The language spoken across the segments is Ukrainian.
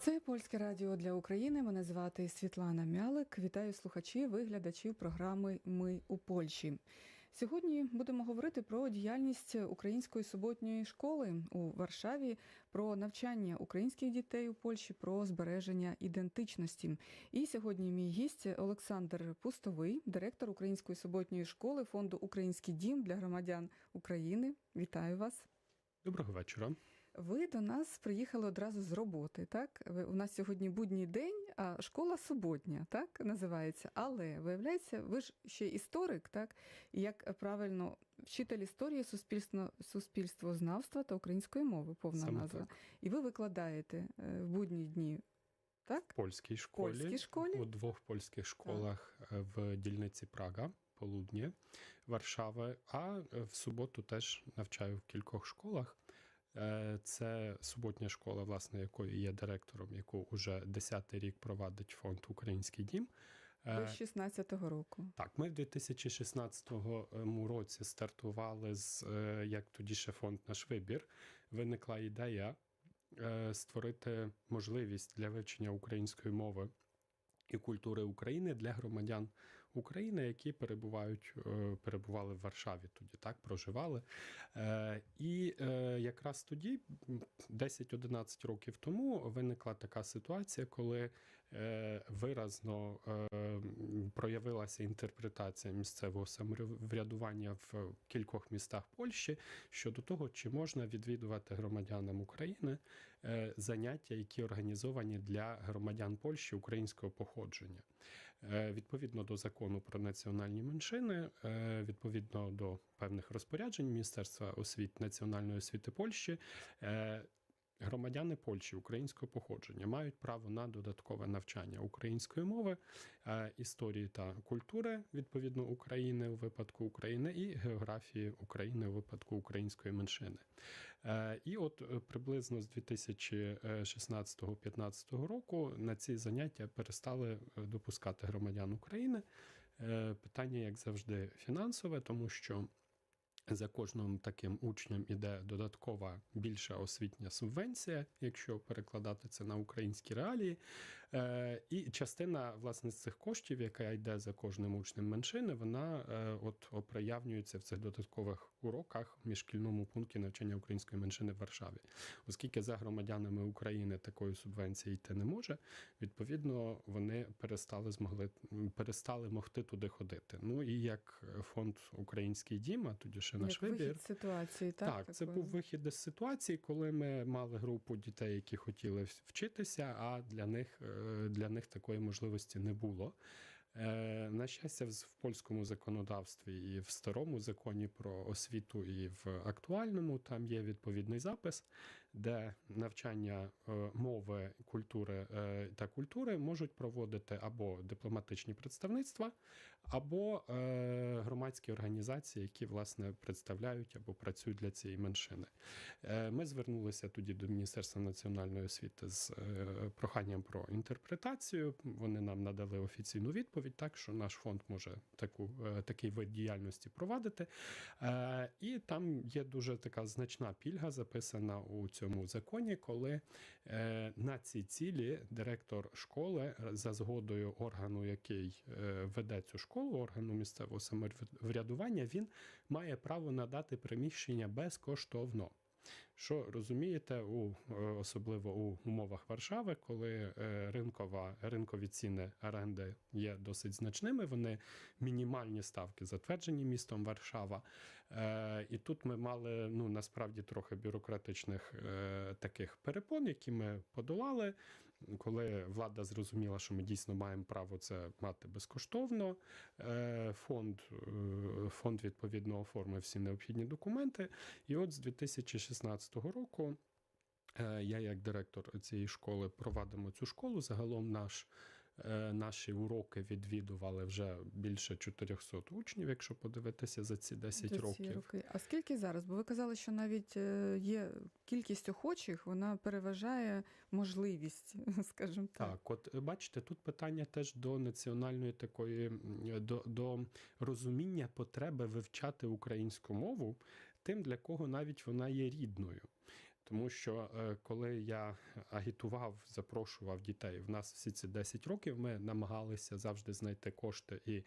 Це польське радіо для України. Мене звати Світлана Мялик. Вітаю слухачів і глядачів програми Ми у Польщі. Сьогодні будемо говорити про діяльність української суботньої школи у Варшаві, про навчання українських дітей у Польщі, про збереження ідентичності. І сьогодні мій гість Олександр Пустовий, директор Української суботньої школи фонду Український дім для громадян України. Вітаю вас. Доброго вечора. Ви до нас приїхали одразу з роботи, так? Ви, у нас сьогодні будній день, а школа суботня, так називається. Але виявляється, ви ж ще історик, так? Як правильно, вчитель історії суспільство, суспільствознавства та української мови, повна Саме назва. так. І ви викладаєте е, в будні дні, так? В польській школі, Польській школі? у двох польських школах е, в дільниці Прага, Полудnie, Варшави, а е, в суботу теж навчаю в кількох школах. Е, Це суботня школа, власне, якої є директором, яку уже 10-й рік провадить фонд Український дім. Е, з 16-го року. Так, ми в 2016 році стартували з е, як тоді ще фонд наш вибір. Виникла ідея створити можливість для вивчення української мови і культури України для громадян України, які перебувають, е, перебували в Варшаві тоді, так проживали. Е, І е, якраз тоді, м, 10-11 років тому, виникла така ситуація, коли виразно проявилася інтерпретація місцевого самоврядування в кількох містах Польщі щодо того, чи можна відвідувати громадянам України заняття, які організовані для громадян Польщі українського походження. Е, Відповідно до закону про національні меншини, е, відповідно до певних розпоряджень Міністерства освіти національної освіти Польщі. Громадяни Польщі українського походження мають право на додаткове навчання української мови, е, історії та культури відповідно України у випадку України і географії України у випадку української меншини. Е, І от е, приблизно з 2016-15 року на ці заняття перестали допускати громадян України. Питання, як завжди, фінансове, тому що за кожним таким учнем іде додаткова більша освітня субвенція, якщо перекладати це на українські реалії. Е, І частина власне з цих коштів, яка йде за кожним учнем меншини, вона е, от оприявнюється в цих додаткових уроках в міжшкільному пункті навчання української меншини в Варшаві. Оскільки за громадянами України такої субвенції йти не може, відповідно вони перестали змогли перестали могти туди ходити. Ну і як фонд Український дім, а тоді ще наш Як вибір. вихід з ситуації, так? Так, це такої? був вихід із ситуації, коли ми мали групу дітей, які хотіли вчитися, а для них, е, для них такої можливості не було. Е, На щастя, в польському законодавстві і в старому законі про освіту, і в актуальному там є відповідний запис, де навчання е, мови, культури е, та культури можуть проводити або дипломатичні представництва, або е, громадські організації, які власне представляють або працюють для цієї меншини. Ми звернулися тоді до Міністерства національної освіти з проханням про інтерпретацію. Вони нам надали офіційну відповідь, так що наш фонд може таку, такий вид діяльності провадити. І там є дуже така значна пільга записана у цьому законі, коли е, на ці цілі директор школи за згодою органу, який е, веде цю школу, органу місцевого самоврядування, він має право надати приміщення безкоштовно. Що розумієте, у е, особливо у умовах Варшави, коли е, ринкова ринкові ціни оренди є досить значними, вони мінімальні ставки затверджені містом Варшава. Е, І тут ми мали ну насправді трохи бюрократичних таких перепон, які ми подолали, коли влада зрозуміла, що ми дійсно маємо право це мати безкоштовно. Е, Фонд, е, фонд відповідно оформив всі необхідні документи. І от з 2016 року е, я, як директор цієї школи, провадимо цю школу. Загалом наш, наші уроки відвідували вже більше 400 учнів, якщо подивитися за ці 10 За ці років. роки. А скільки зараз? Бо ви казали, що навіть е, є кількість охочих, вона переважає можливість, скажімо так. Так, от е, бачите, тут питання теж до національної такої до, до розуміння потреби вивчати українську мову тим, для кого навіть вона є рідною. Тому що е, коли я агітував, запрошував дітей, в нас всі ці 10 років ми намагалися завжди знайти кошти і.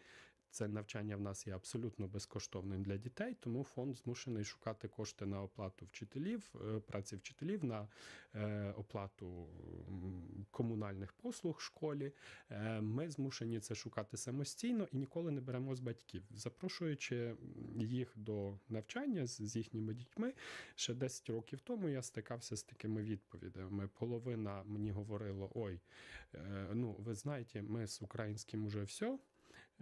Це навчання в нас є абсолютно безкоштовним для дітей, тому фонд змушений шукати кошти на оплату вчителів, е, праці вчителів, на е, оплату комунальних послуг в школі. Е, Ми змушені це шукати самостійно і ніколи не беремо з батьків, запрошуючи їх до навчання з, їхніми дітьми. Ще 10 років тому я стикався з такими відповідями. Половина мені говорила: ой, ну ви знаєте, ми з українським уже все.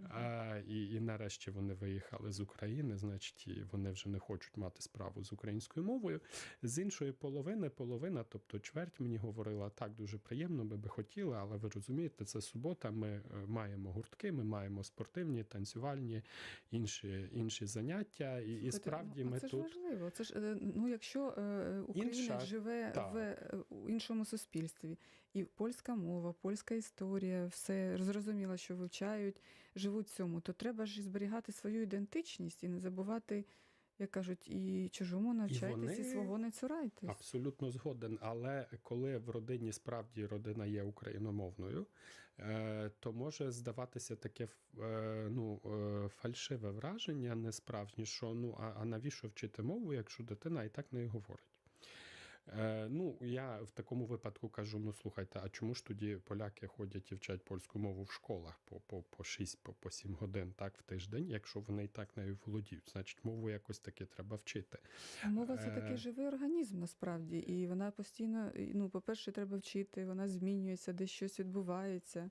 А, і, і нарешті вони виїхали з України, значить, і вони вже не хочуть мати справу з українською мовою. З іншої половини, половина, тобто чверть мені говорила, так дуже приємно, ми би хотіли, але ви розумієте, це субота. Ми е, маємо гуртки, ми маємо спортивні, танцювальні, інші, інші заняття. І, і справді ну, ми це ж тут. важливо. Це ж е, ну, якщо е, Україна Інша- живе так. в іншому суспільстві, і польська мова, польська історія, все зрозуміло, що вивчають, живуть в цьому, то треба ж зберігати свою ідентичність і не забувати, як кажуть, і чужому навчайтесь, і, вони- свого не цурайтесь. Абсолютно згоден. Але коли в родині справді родина є україномовною, е, то може здаватися таке е, ну, е, фальшиве враження, несправжнє, що ну а навіщо вчити мову, якщо дитина і так не говорить. Е, ну, я в такому випадку кажу: ну слухайте, а чому ж тоді поляки ходять і вчать польську мову в школах по, по, по 6, по, по 7 годин так в тиждень, якщо вони і так нею володіють? Значить, мову якось таки треба вчити. Мова це Е, такий живий організм насправді, і вона постійно, ну, по-перше, треба вчити, вона змінюється, десь щось відбувається.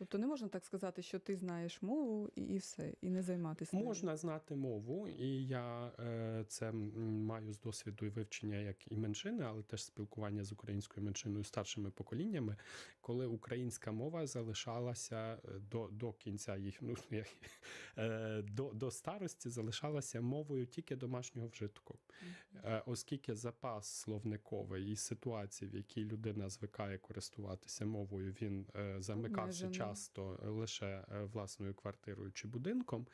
Тобто не можна так сказати, що ти знаєш мову і, і все, і не займатися. Можна знати мову, і я е, це маю з досвіду і вивчення як і меншини, але теж спілкування з українською меншиною старшими поколіннями, коли українська мова залишалася е, до, до кінця їх, ну е, до, до старості залишалася мовою тільки домашнього вжитку. Е, Оскільки запас словниковий і ситуації, в якій людина звикає користуватися мовою, він е, замикався Обмежений. Часто лише е, власною квартирою чи будинком.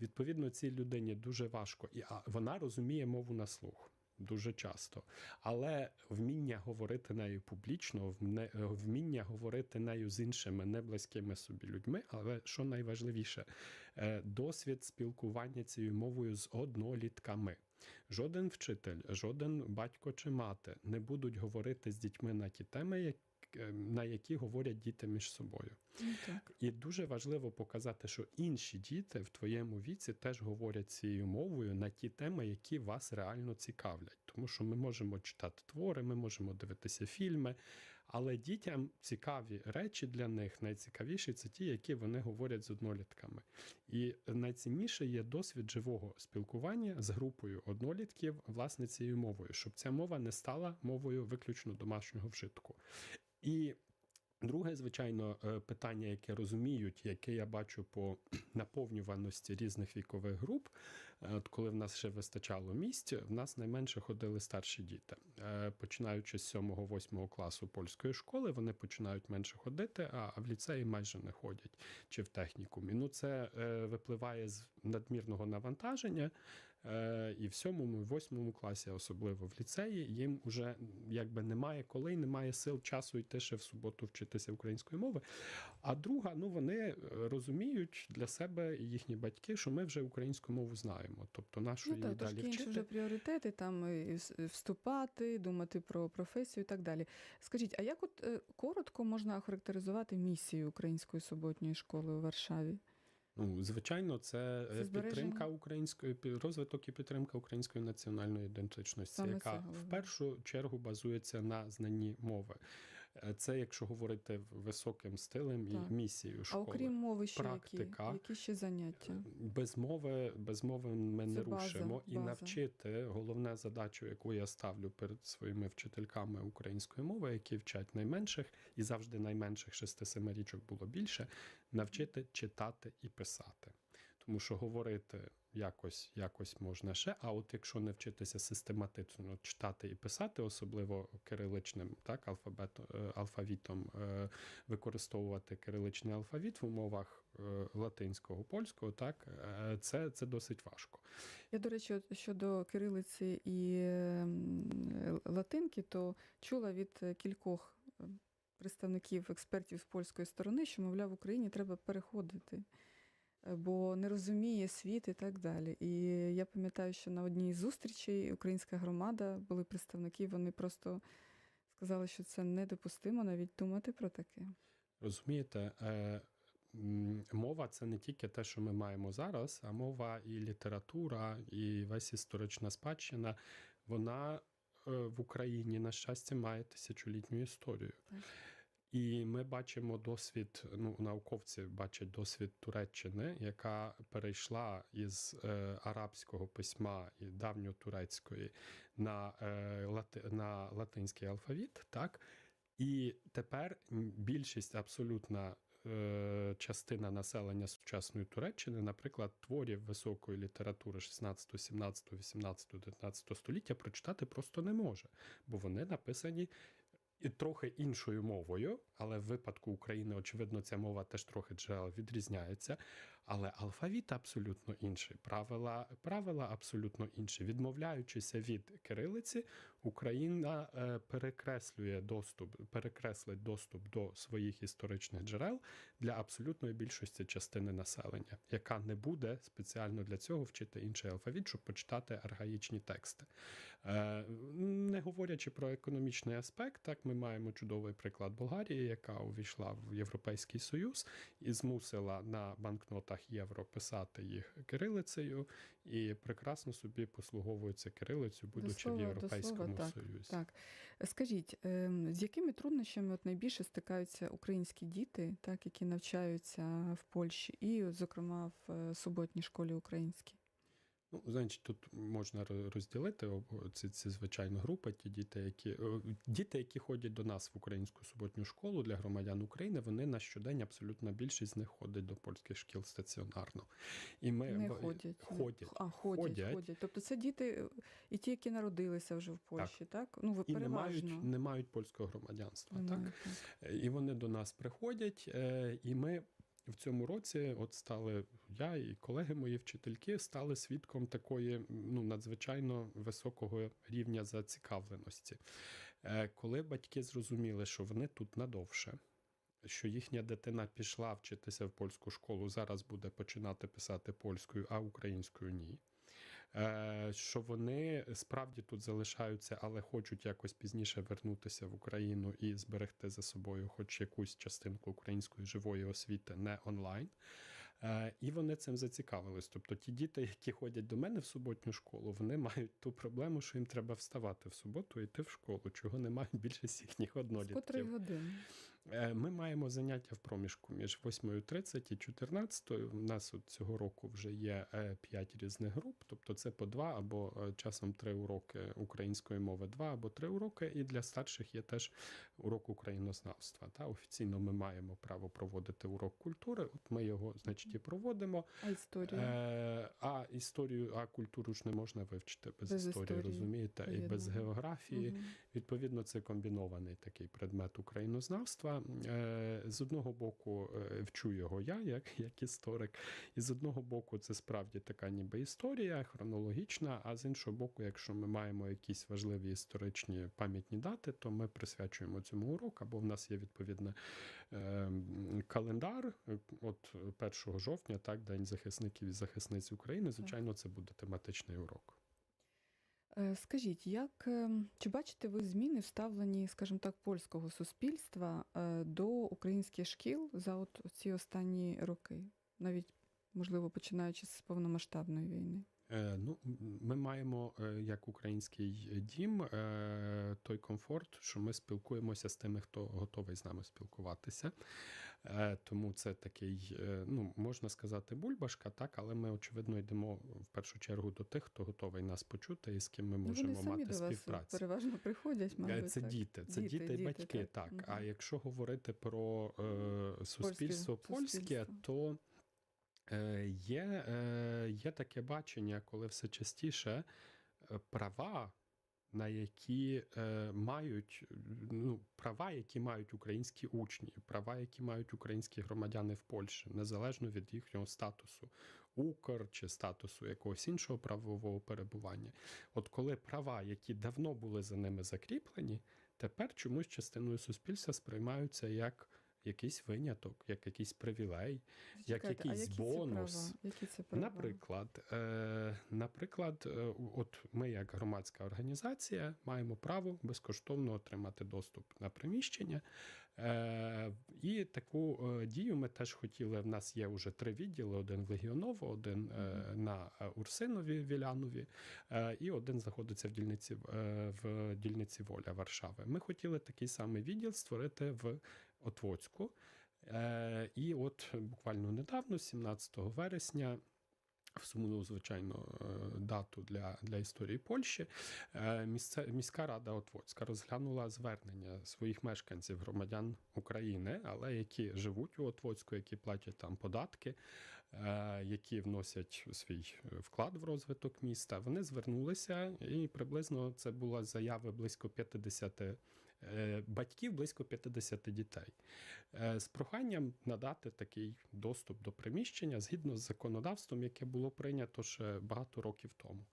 Відповідно, цій людині дуже важко, і вона розуміє мову на слух. Дуже часто, але вміння говорити нею публічно, е, вміння говорити нею з іншими неблизькими собі людьми. Але що найважливіше, е, досвід спілкування цією мовою з однолітками. Жоден вчитель, жоден батько чи мати не будуть говорити з дітьми на ті теми, як- е, на які говорять діти між собою. Ну, так. І дуже важливо показати, що інші діти в твоєму віці теж говорять цією мовою на ті теми, які вас реально цікавлять. Тому що ми можемо читати твори, ми можемо дивитися фільми, але дітям цікаві речі для них найцікавіші це ті, які вони говорять з однолітками. І найцінніше є досвід живого спілкування з групою однолітків, власне, цією мовою, щоб ця мова не стала мовою виключно домашнього вжитку. І Друге, звичайно, е, питання, яке розуміють, яке я бачу по наповнюваності різних вікових груп, е, от коли в нас ще вистачало місць, в нас найменше ходили старші діти. Е, Починаючи з 7-8 класу польської школи, вони починають менше ходити, а в ліцеї майже не ходять чи в технікумі. Ну, це випливає з надмірного навантаження. Е, І в сьомому, і восьмому класі, особливо в ліцеї, їм вже якби немає коли, немає сил часу йти ще в суботу вчитися української мови. А друга, ну вони е, розуміють для себе і їхні батьки, що ми вже українську мову знаємо. Тобто нашу Ну її так, далі вчити. вже пріоритети, там вступати, думати про професію і так далі. Скажіть, а як от е, коротко можна охарактеризувати місію Української суботньої школи у Варшаві? Ну, звичайно, це, Це е, підтримка української розвиток і підтримка української національної ідентичності, Саме яка цього. в першу чергу базується на знанні мови. Е, Це якщо говорити високим стилем Так. і місією А окрім мови, ще які? практика. Які ще заняття? Без мови, без мови ми не база, рушимо. І база. навчити головне задачу, яку я ставлю перед своїми вчительками української мови, які вчать найменших, і завжди найменших 6-7 річок було більше, навчити читати і писати. Тому що говорити якось, якось можна ще. А от якщо не вчитися систематично читати і писати, особливо кириличним так, алфабет, е, алфавітом, е, використовувати кириличний алфавіт в умовах е, латинського, польського, так, це, це досить важко. Я, до речі, щодо кирилиці і ем, латинки, то чула від кількох е, представників експертів з польської сторони, що, мовляв, в Україні треба переходити, бо не розуміє світ і так далі. І я пам'ятаю, що на одній з зустрічей українська громада були представники, вони просто сказали, що це недопустимо навіть думати про таке. Розумієте, е, мова це не тільки те, що ми маємо зараз, а мова і література, і весь історична спадщина, вона е, в Україні, на щастя, має тисячолітню історію. Так. І ми бачимо досвід, ну, науковці бачать досвід Туреччини, яка перейшла із е, арабського письма і давньотурецької на, е, лати, на латинський алфавіт, так? І тепер більшість абсолютна е, частина населення сучасної Туреччини, наприклад, творів високої літератури 16, 17, 18, 19 століття прочитати просто не може, бо вони написані трохи іншою мовою, але в випадку України, очевидно, ця мова теж трохи джерел відрізняється. Але алфавіт абсолютно інший, правила, правила абсолютно інші. Відмовляючися від кирилиці, Україна е, перекреслює доступ, перекреслить доступ до своїх історичних джерел для абсолютної більшості частини населення, яка не буде спеціально для цього вчити інший алфавіт, щоб почитати аргаїчні тексти. Е, не говорячи про економічний аспект, так ми маємо чудовий приклад Болгарії, яка увійшла в Європейський Союз і змусила на банкнотах євро писати їх кирилицею, і прекрасно собі послуговуються кирилицею, будучи слова- в Європейському слова, так, Союзі. Так. Скажіть, ем, з якими труднощами от найбільше стикаються українські діти, так, які навчаються в Польщі, і, зокрема, в е, суботній школі українській? Ну, значить, тут можна розділити ці, ці звичайно групи. Ті діти, які е, діти, які ходять до нас в українську суботню школу для громадян України, вони на щодень абсолютна більшість з них ходить до польських шкіл стаціонарно. І ми Не ходять. ходять. А, ходять, ходять, Ходять. Тобто це діти е, і ті, які народилися вже в Польщі, так? Ну, ви І не мають, не мають польського громадянства. Не так? так. Е, І вони до нас приходять, і ми в цьому році, от стали я і колеги мої вчительки, стали свідком такої ну, надзвичайно високого рівня зацікавленості. Е, Коли батьки зрозуміли, що вони тут надовше. Що їхня дитина пішла вчитися в польську школу, зараз буде починати писати польською, а українською ні. Е, Що вони справді тут залишаються, але хочуть якось пізніше вернутися в Україну і зберегти за собою хоч якусь частинку української живої освіти, не онлайн. Е, І вони цим зацікавились. Тобто ті діти, які ходять до мене в суботню школу, вони мають ту проблему, що їм треба вставати в суботу і йти в школу, чого не мають більшість їхніх однолітків. години? Е, Ми маємо заняття в проміжку між 8.30 і 14. У нас от цього року вже є 5 різних груп, тобто це по два або е, часом три уроки української мови, два або три уроки. І для старших є теж урок українознавства. Та офіційно ми маємо право проводити урок культури. От ми його, значить, і проводимо. А історія? Е, а історію, а культуру ж не можна вивчити без, Без історії, історії, розумієте, і без географії. Мгм. Відповідно, це комбінований такий предмет українознавства. Е, З одного боку, е, вчу його я, як, як історик, і з одного боку, це справді така ніби історія, хронологічна. А з іншого боку, якщо ми маємо якісь важливі історичні пам'ятні дати, то ми присвячуємо цьому урок, або в нас є відповідний календар. Е, От 1 жовтня, так, День захисників і захисниць України. Звичайно, це буде тематичний урок. Е, Скажіть, як ем, чи бачите ви зміни в ставленні, скажімо так, польського суспільства е, до українських шкіл за от ці останні роки, навіть можливо починаючи з повномасштабної війни? Е, Ну, ми маємо е, як український дім е, той комфорт, що ми спілкуємося з тими, хто готовий з нами спілкуватися. Тому це такий, ну можна сказати, бульбашка, так, але ми очевидно йдемо в першу чергу до тих, хто готовий нас почути і з ким ми Ну, можемо вони самі мати до вас співпрацю. переважно приходять, мабуть. Це так. діти, це Діти, діти, і діти, батьки, так. так. А якщо говорити про е, суспільство польське, суспільство. то Є, е, є таке бачення, коли все частіше е, права, на які е, мають ну, права, які мають українські учні, права, які мають українські громадяни в Польщі, незалежно від їхнього статусу Укр чи статусу якогось іншого правового перебування. От коли права, які давно були за ними закріплені, тепер чомусь частиною суспільства сприймаються як якийсь виняток, як якийсь привілей. Як якийсь а які бонус. Це права? Які це права? Наприклад, е, наприклад, е, от ми, як громадська організація, маємо право безкоштовно отримати доступ на приміщення. Е, і таку е, дію ми теж хотіли. В нас є вже три відділи: один в Легіоново, один е, на е, Урсинові Вілянові, е, і один знаходиться в дільниці е, в дільниці Воля Варшави. Ми хотіли такий самий відділ створити в Отвоцьку. Е, і от буквально недавно, 17 вересня, в сумну, звичайно, е, дату для, для історії Польщі, е, місце, міська рада Отвоцька розглянула звернення своїх мешканців, громадян України, але які живуть у Отвоцьку, які платять там податки, е, які вносять свій вклад в розвиток міста. Вони звернулися, і приблизно це була заяви близько 50 е, батьків, близько 50 дітей. Е, з проханням надати такий доступ до приміщення згідно з законодавством, яке було прийнято ще багато років тому.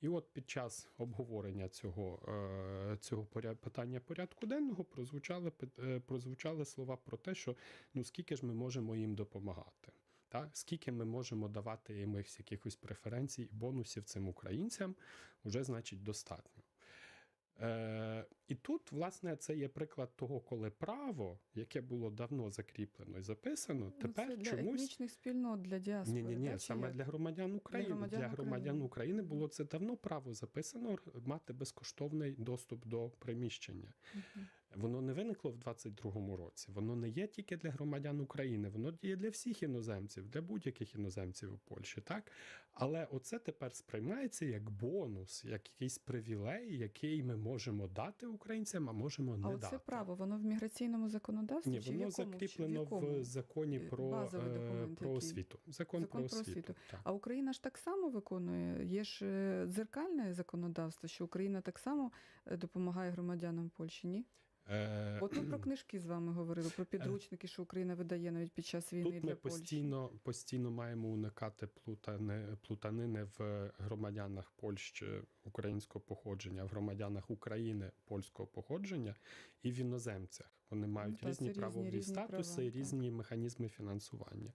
І от під час обговорення цього, е, цього питання порядку денного прозвучали, е, прозвучали слова про те, що ну скільки ж ми можемо їм допомагати. Так? Скільки ми можемо давати їм якихось преференцій і бонусів цим українцям, вже значить достатньо. Е, і тут, власне, це є приклад того, коли право, яке було давно закріплено і записано, Ну, тепер це для чомусь етнічних спільнот, для діаспори. ні, ні, ні, саме для громадян України. Для громадян громадян, України. України було це давно право записано мати безкоштовний доступ до приміщення. Мгм. Воно не виникло в 22-му році. Воно не є тільки для громадян України, воно є для всіх іноземців, для будь-яких іноземців у Польщі, так? Але оце тепер сприймається як бонус, як якийсь привілей, який ми можемо дати українцям, а можемо не А дати. оце право, воно в міграційному законодавстві? Ні, чи в воно якому? Чи закріплено в, якому? в законі Е, про, е, про освіту. Закон, Закон про про освіту. освіту. Так. А Україна ж так само виконує. Є ж е, дзеркальне законодавство, що Україна так само допомагає громадянам Польщі, ні? Е, От ми про книжки з вами говорили, про підручники, що Україна видає навіть під час війни Тут для ми Польщі. постійно, постійно маємо уникати плутани, плутанини в громадянах Польщі українського походження, в громадянах України польського походження і в іноземцях. Вони мають Ну, та, різні правові різні статуси права, різні механізми фінансування.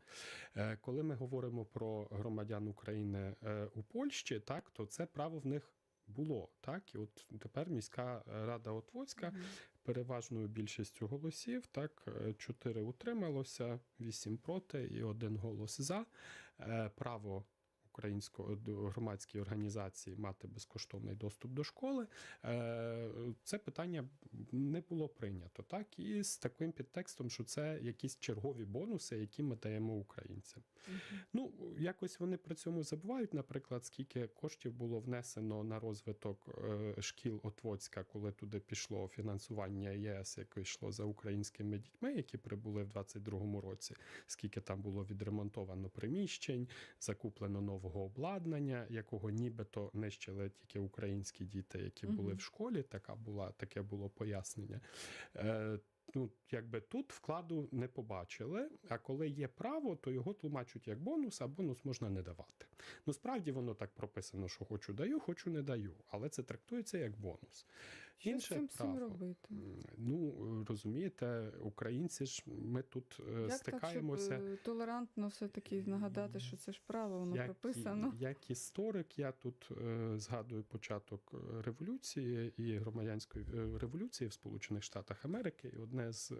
Е, Коли ми говоримо про громадян України е, у Польщі, так то це право в них було. Так, і от тепер міська рада Отвоцька Мгм. переважною більшістю голосів, так, чотири утрималося, вісім проти і один голос за. Е, Право української до- громадської організації мати безкоштовний доступ до школи. е, Це питання не було прийнято, так, і з таким підтекстом, що це якісь чергові бонуси, які ми даємо українцям. Ну, якось вони при цьому забувають, наприклад, скільки коштів було внесено на розвиток е, шкіл Отвоцька, коли туди пішло фінансування ЄС, яке йшло за українськими дітьми, які прибули в 22-му році. Скільки там було відремонтовано приміщень, закуплено нового обладнання, якого нібито нищили тільки українські діти, які були в школі. Така була таке було пояснення. Е, ну, якби тут вкладу не побачили, а коли є право, то його тлумачуть як бонус, а бонус можна не давати. Ну, справді воно так прописано, що хочу даю, хочу не даю, але це трактується як бонус. Що з цим робити? Ну, розумієте, українці ж ми тут е, Як стикаємося. так, щоб е, толерантно все-таки нагадати, що це ж право, воно як, прописано. як історик, я тут е, згадую початок революції і громадянської революції в Сполучених Штатах Америки. І одне з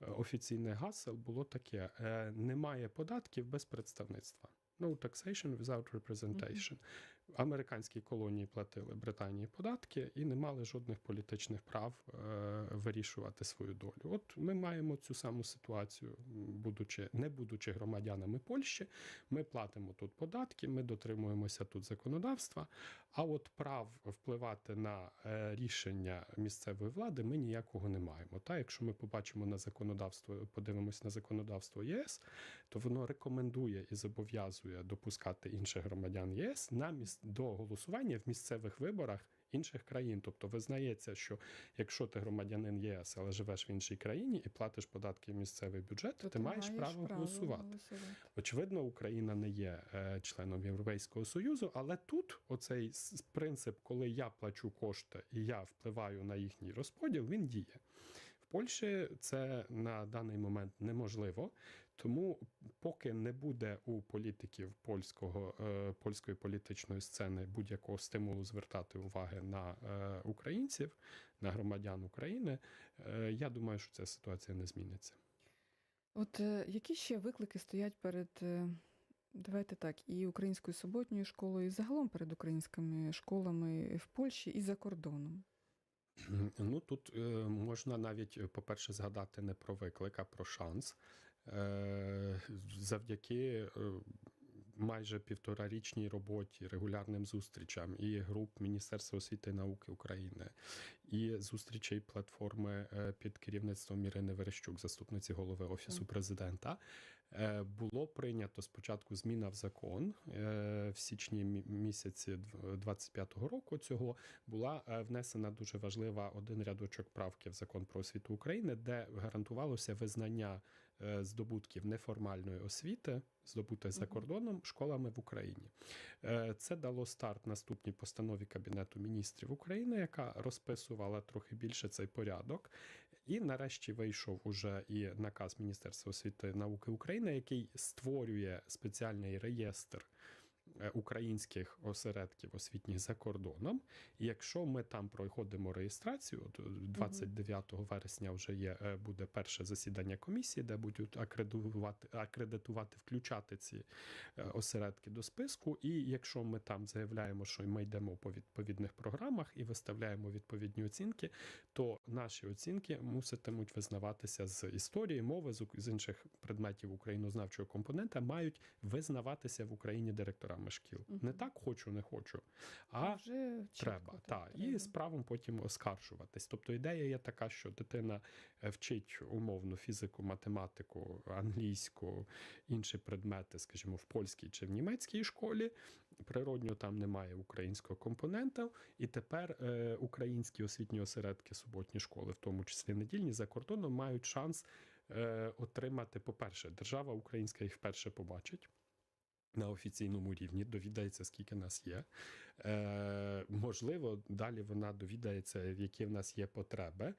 офіційних гасел було таке: немає податків без представництва. No taxation without representation. Американські колонії платили Британії податки і не мали жодних політичних прав е, вирішувати свою долю. От ми маємо цю саму ситуацію, будучи не будучи громадянами Польщі, ми платимо тут податки, ми дотримуємося тут законодавства, А от прав впливати на е, рішення місцевої влади ми ніякого не маємо. Та якщо ми побачимо на законодавство, подивимось на законодавство ЄС, то воно рекомендує і зобов'язує допускати інших громадян ЄС на міс... до голосування в місцевих виборах інших країн. Тобто визнається, що якщо ти громадянин ЄС, але живеш в іншій країні і платиш податки в місцевий бюджет, то, ти маєш право голосувати. Очевидно, Україна не є е, членом Європейського Союзу, але тут оцей принцип, коли я плачу кошти і я впливаю на їхній розподіл, він діє. В Польщі це на даний момент неможливо, тому поки не буде у політиків польського, е, польської політичної сцени будь-якого стимулу звертати уваги на е, українців, на громадян України, е, я думаю, що ця ситуація не зміниться. От які ще виклики стоять перед, давайте так, і українською суботньою школою, і загалом перед українськими школами в Польщі і за кордоном? Ну тут можна навіть, по-перше, згадати не про виклик, а про шанс. Е, завдяки е, майже півторарічній роботі, регулярним зустрічам і груп Міністерства освіти і науки України, і зустрічей платформи е, під керівництвом Ірини Верещук, заступниці голови Офісу президента. е, Було прийнято спочатку зміна в закон е, в січні місяці дв- 25-го року. Цього була внесена дуже важлива один рядочок правки в закон про освіту України, де гарантувалося визнання здобутків неформальної освіти, здобутих за кордоном, школами в Україні. Це дало старт наступній постанові Кабінету міністрів України, яка розписувала трохи більше цей порядок. І нарешті вийшов уже і наказ Міністерства освіти і науки України, який створює спеціальний реєстр українських осередків освітніх за кордоном. І якщо ми там проходимо реєстрацію, от, е, 29 вересня вже є е, буде перше засідання комісії, де будуть акредитувати, акредитувати, включати ці е, осередки до списку. І якщо ми там заявляємо, що ми йдемо по відповідних програмах і виставляємо відповідні оцінки, то наші оцінки муситимуть визнаватися з історії, мови з інших предметів українознавчого компонента, мають визнаватися в Україні директорами шкіл. Мгм. Не так хочу, не хочу, а вже чітко, Треба, так. І з правом потім оскаржуватись. Тобто ідея є така, що дитина е, вчить умовно фізику, математику, англійську, інші предмети, скажімо, в польській чи в німецькій школі. Природньо там немає українського компонента, і тепер е, українські освітні осередки суботні школи, в тому числі недільні, за кордоном, мають шанс е, отримати, по-перше, держава українська їх вперше побачить. На офіційному рівні довідається, скільки нас є. Е, можливо, далі вона довідається, які в нас є потреби.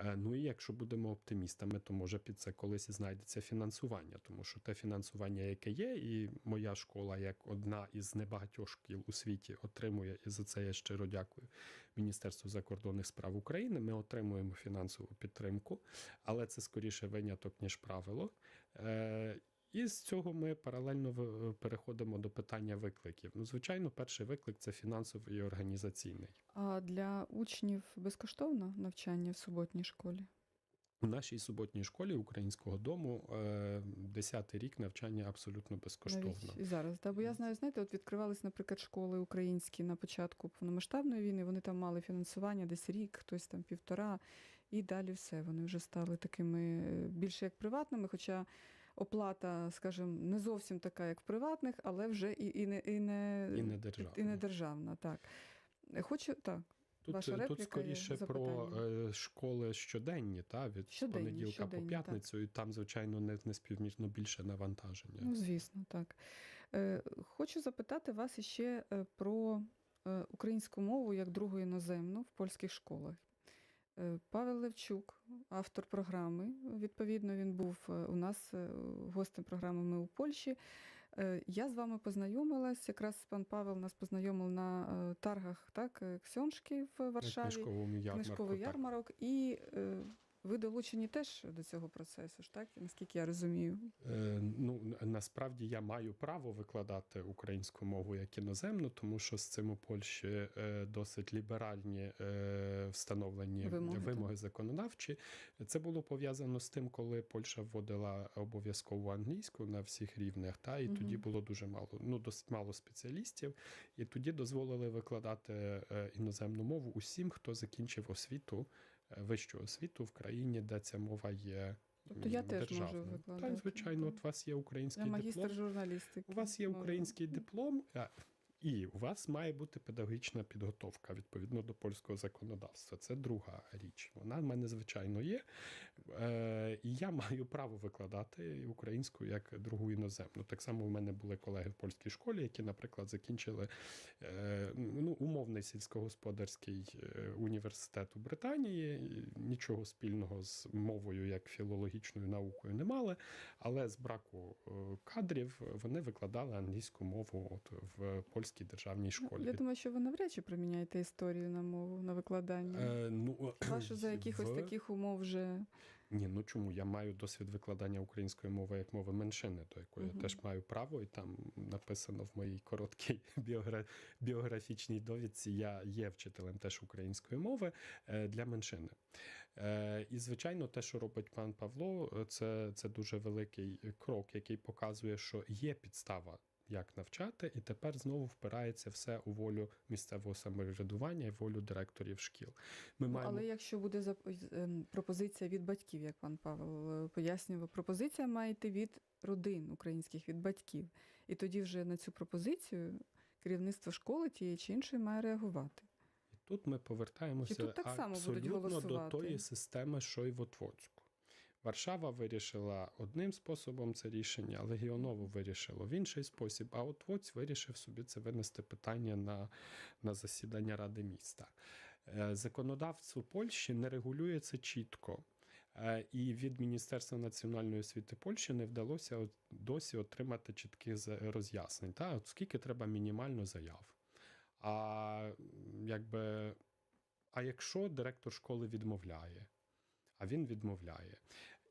Е, ну і якщо будемо оптимістами, то може під це колись знайдеться фінансування, тому що те фінансування, яке є, і моя школа, як одна із небагатьох шкіл у світі, отримує, і за це я щиро дякую Міністерству закордонних справ України. Ми отримуємо фінансову підтримку, але це скоріше виняток, ніж правило. Е, і з цього ми паралельно в- переходимо до питання викликів. Ну, звичайно, перший виклик це фінансовий і організаційний. А для учнів безкоштовно навчання в суботній школі? У нашій суботній школі українського дому е, 10-й рік навчання абсолютно безкоштовно. Навіть і зараз. Да? Бо я знаю, знаєте, от відкривались, наприклад, школи українські на початку повномасштабної війни. Вони там мали фінансування десь рік, хтось там півтора, і далі все. Вони вже стали такими е, більше як приватними, хоча. Оплата, скажімо, не зовсім така, як в приватних, але вже і, і не і не, І не державна. і не державна. Так хочу так. Тут, Ваша тут скоріше про е, школи щоденні, та, від Щоденні, понеділка щоденні, по так. п'ятницю, і там, звичайно, не, не співмірно більше навантаження. Ну, звісно, так. Е, хочу запитати вас іще е, про українську мову як другу іноземну в польських школах. Е, Павел Левчук, автор програми. Відповідно, він був е, у нас е, гостем програми Ми у Польщі. Я з вами познайомилась. Якраз пан Павел нас познайомив на таргах так, Ксьоншки в Варшаві. Книжковий ярмарок, і Ви долучені теж до цього процесу, ж так? Наскільки я розумію? Е, Ну насправді я маю право викладати українську мову як іноземну, тому що з цим у Польщі е, досить ліберальні е, встановлені Вимоги, вимоги, законодавчі. Це було пов'язано з тим, коли Польща вводила обов'язкову англійську на всіх рівнях, та і Мгм. тоді було дуже мало, ну досить мало спеціалістів, і тоді дозволили викладати е, іноземну мову усім, хто закінчив освіту, вищу освіту в країні, де ця мова є. Тобто я теж можу викладати, Так, звичайно, так. от у вас є український Я магістр диплом. журналістики. У вас є український диплом, а, і у вас має бути педагогічна підготовка відповідно до польського законодавства. Це друга річ. Вона в мене звичайно є. Е, і я маю право викладати українську як другу іноземну. Так само у мене були колеги в польській школі, які, наприклад, закінчили е, ну, умовний сільськогосподарський е, університет у Британії. Нічого спільного з мовою як філологічною наукою не мали, але з браку е, кадрів вони викладали англійську мову от в польській державній школі. Я думаю, що ви навряд чи приміняєте історію на мову на викладання. Е, ну, Хіба за якихось в- таких умов вже Ні, ну чому? Я маю досвід викладання української мови як мови меншини, до якої Мгм. я теж маю право, і там написано в моїй короткій біогра... біографічній довідці. Я є вчителем теж української мови е, для меншини. Е, і, звичайно, те, що робить пан Павло, е, це, це дуже великий крок, який показує, що є підстава. Як навчати, і тепер знову впирається все у волю місцевого самоврядування і волю директорів шкіл. Ми Ну, маємо Але якщо буде зап- ем, пропозиція від батьків, як пан Павел пояснював, пропозиція має йти від родин українських, від батьків. І тоді вже на цю пропозицію керівництво школи тієї чи іншої має реагувати. Тут ми повертаємося І тут так само абсолютно до тої системи, що й в Отвоцьку. Варшава вирішила одним способом це рішення, Легіоново вирішило в інший спосіб, а Отвоць вирішив собі це винести питання на, на засідання Ради міста. Е, Законодавство Польщі не регулює це чітко. Е, І від Міністерства національної освіти Польщі не вдалося досі отримати чітких роз'яснень. Та? От скільки треба мінімально заяв. А якби, а якщо директор школи відмовляє, а він відмовляє.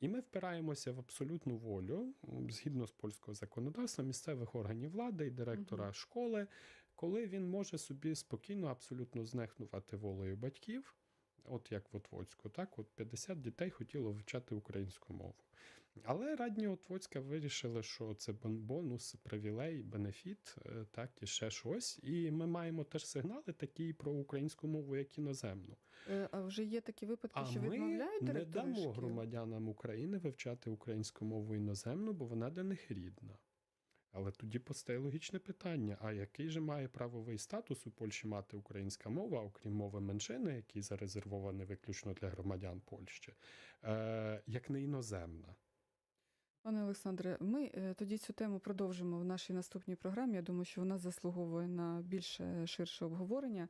І ми впираємося в абсолютну волю, згідно з польського законодавства, місцевих органів влади і директора Мгм. школи, коли він може собі спокійно абсолютно знехнувати волею батьків, от як в Отвольську, так, от 50 дітей хотіло вивчати українську мову. Але радні Отвоцька вирішили, що це бонус, привілей, бенефіт, е, так, і ще щось. І ми маємо теж сигнали такі про українську мову як іноземну. Е, А вже є такі випадки, А що ми відмовляють не директори дамо шкіл? громадянам України вивчати українську мову іноземну, бо вона для них рідна. Але тоді постає логічне питання: а який же має правовий статус у Польщі мати українська мова, окрім мови меншини, який зарезервований виключно для громадян Польщі, е, як не іноземна? Пане Олександре, ми е, тоді цю тему продовжимо в нашій наступній програмі. Я думаю, що вона заслуговує на більше ширше обговорення.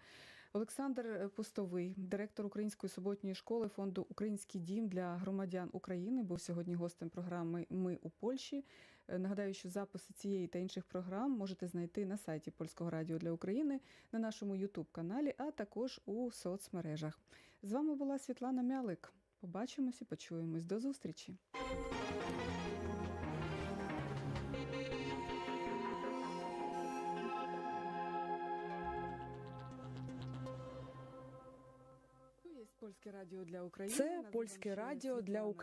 Олександр е, Пустовий, директор Української суботньої школи фонду Український дім для громадян України, був сьогодні гостем програми Ми у Польщі. Е, Нагадаю, що записи цієї та інших програм можете знайти на сайті Польського радіо для України, на нашому Ютуб каналі, а також у соцмережах. З вами була Світлана Мялик. Побачимось і почуємось. До зустрічі. Польське радіо для України. Це польське радіо для Світлана